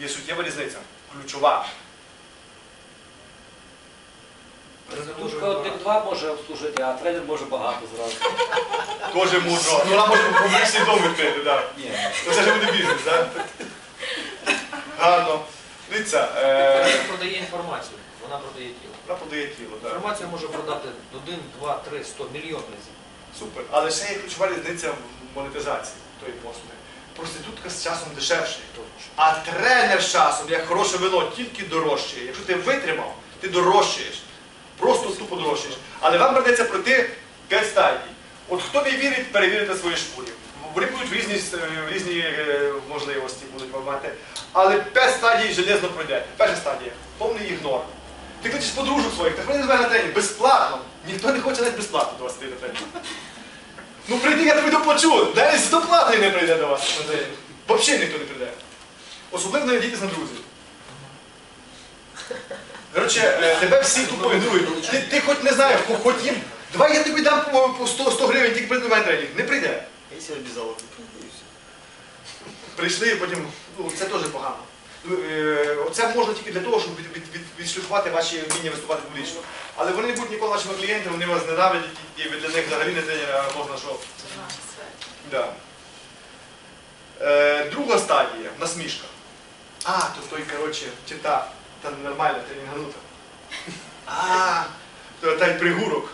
є суттєва різниця. Ключова. Тушка один два може обслужити, а тренер може багато зразу. Теж можна. Ну, вона може публічний дом відкрити, так. Ні. Ну це ж буде бізнес, так? Гарно. Дивіться, е, Вона продає інформацію, вона продає тіло. вона продає тіло, так. Інформацію може продати 1, 2, 3, 100, мільйон разів. Супер. Але ще є ключова різниця в монетизації тої послуги. Проститутка з часом дешевше, а тренер з часом, як хороше вино, тільки дорожчає. Якщо ти витримав, ти дорожчаєш. Просто тупо дорожчаєш. Але вам придеться пройти 5 стадій. От хто не вірить, перевірити свої шкурі. Вони будуть в різні, в різні е, можливості будуть вам мати. Але 5 стадій железно пройдете. Перша стадія повний ігнор. Ти кличеш подружок своїх, ти приходиш до мене на тренінг безплатно. Ніхто не хоче навіть безплатно до вас йти на тренінг. Ну прийди, я тобі доплачу. Навіть з доплатою не прийде до вас. Взагалі ніхто не прийде. Особливо не надійтесь на друзів. Коротше, е, тебе всі тупо ігнорують. Ти, ти хоч не знаю, хо- хоч їм. Давай я тобі дам по, по 100, 100 гривень, тільки мене на тренінг. Не прийде. Если обязаловка, и все. Прийшли і потім, ну це теж погано. Оце можна тільки для того, щоб від, від, від, відшліфувати ваші вміння виступати публічно. Але вони не будуть ніколи вашими клієнтами, вони вас ненавидять, і для них взагалі не тренера, можна що. Да. Е, друга стадія насмішка. А, то той, коротше, чита, та нормальна тренінганута. А, то та й пригурок.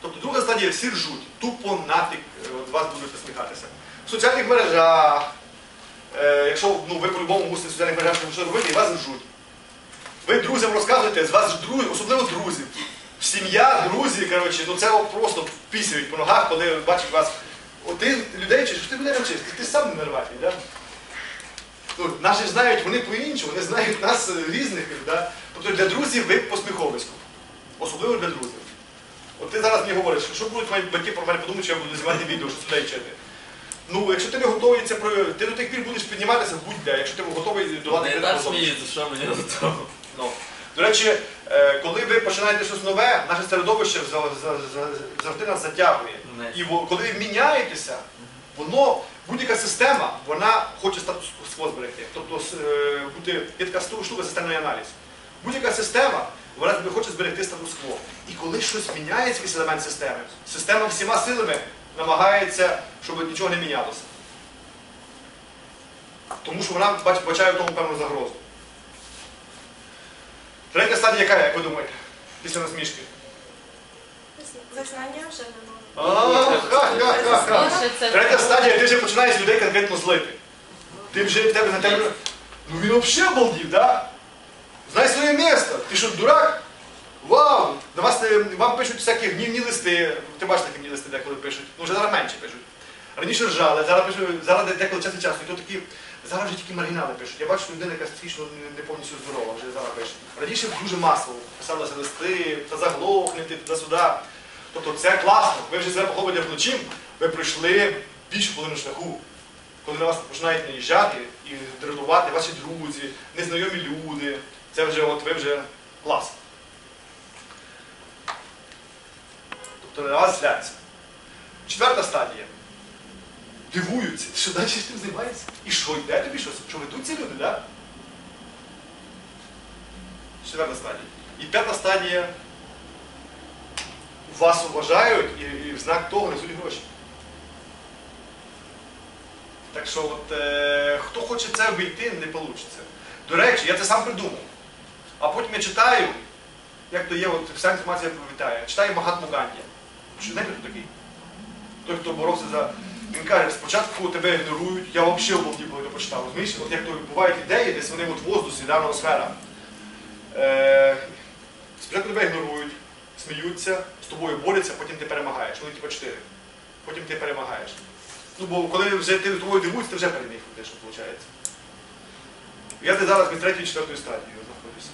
Тобто друга стадія всі ржуть, тупо нафіг е, от вас будуть насміхатися. В соціальних мережах, е, якщо ну, ви по-любому мусите в соціальних мережах щось робити, і вас ржуть. Ви друзям розказуєте, з вас ж друзі, особливо друзів. Сім'я, друзі, коротше, ну це просто пісяють по ногах, коли бачать вас. От ти людей вчиш, що ти людей вчиш, ти, ти сам не нормальний, да? Ну, наші ж знають, вони по-іншому, вони знають нас різних. Да? Тобто для друзів ви посміховисько. Особливо для друзів. От ти зараз мені говориш, що будуть мої батьки про мене подумати, що я буду знімати відео, що людей вчити. Ну, якщо ти не готовий це про. Ти до тих пір будеш підніматися будь-де, якщо ти готовий долати Не так сміється, що мені до того. Ну. До речі, е, коли ви починаєте щось нове, наше середовище за- за- за- завжди нас затягує. І коли ви міняєтеся, воно, будь-яка система, вона хоче статус-кво зберегти. Тобто е, бути, є така штука системний аналіз. Будь-яка система, вона хоче зберегти статус-кво. І коли щось міняється, якийсь елемент системи, система всіма силами намагається, щоб нічого не мінялося. Тому що вона бач- бачає в тому певну загрозу. Третя стадія яка, як ви думаєте? Після насмішки. Визнання вже не можна. А, ха-ха-ха-ха. Більше це Третя стадія, ти вже починаєш людей конкретно злити. Ти вже в тебе на тебе. Ну він взагалі обалдів, да? Знай своє місце. Ти що, дурак? Вау! На вас, е, вам пишуть всякі гнівні листи. Ти бачиш такі гнівні листи, деколи пишуть. Ну вже зараз менше пишуть. Раніше ржали, зараз пишуть, зараз деколи час від часу. І то такі, зараз вже тільки маргінали пишуть. Я бачу людина, яка фізично не- повністю здорова, вже зараз пише. Раніше дуже масово писалися листи, та заглохнути, та сюди. Тобто це класно. Ви вже себе поховуєте вночі, ви пройшли більшу половину шляху. Коли на вас починають наїжджати і дратувати ваші друзі, незнайомі люди, це вже от ви вже клас. Тобто вас зляться. Четверта стадія. Дивуються, що далі з тим займається? І що, йде тобі щось? Що ведуть ці люди? Да? Четверта стадія. І п'ята стадія. Вас уважають і, і в знак того несуть гроші. Так що, от, е, хто хоче це обійти, не вийде. До речі, я це сам придумав. А потім я читаю, як то є, от, вся інформація повітає. Читаю Магатму Ганді. Що знаєте, хто такий? Той, хто боровся за. Він каже, спочатку тебе ігнорують, я взагалі обалдів, коли то почитав. Розумієш, от як то бувають ідеї, десь вони от в воздусі, да, ноосфера. Е, спочатку тебе ігнорують, сміються, з тобою борються, потім ти перемагаєш. Вони типу чотири. Потім ти перемагаєш. Ну, бо коли вже ти тобою дивуються, ти вже переміг, фактично, виходить. Я зараз від третьої, четвертої стадії знаходжуся.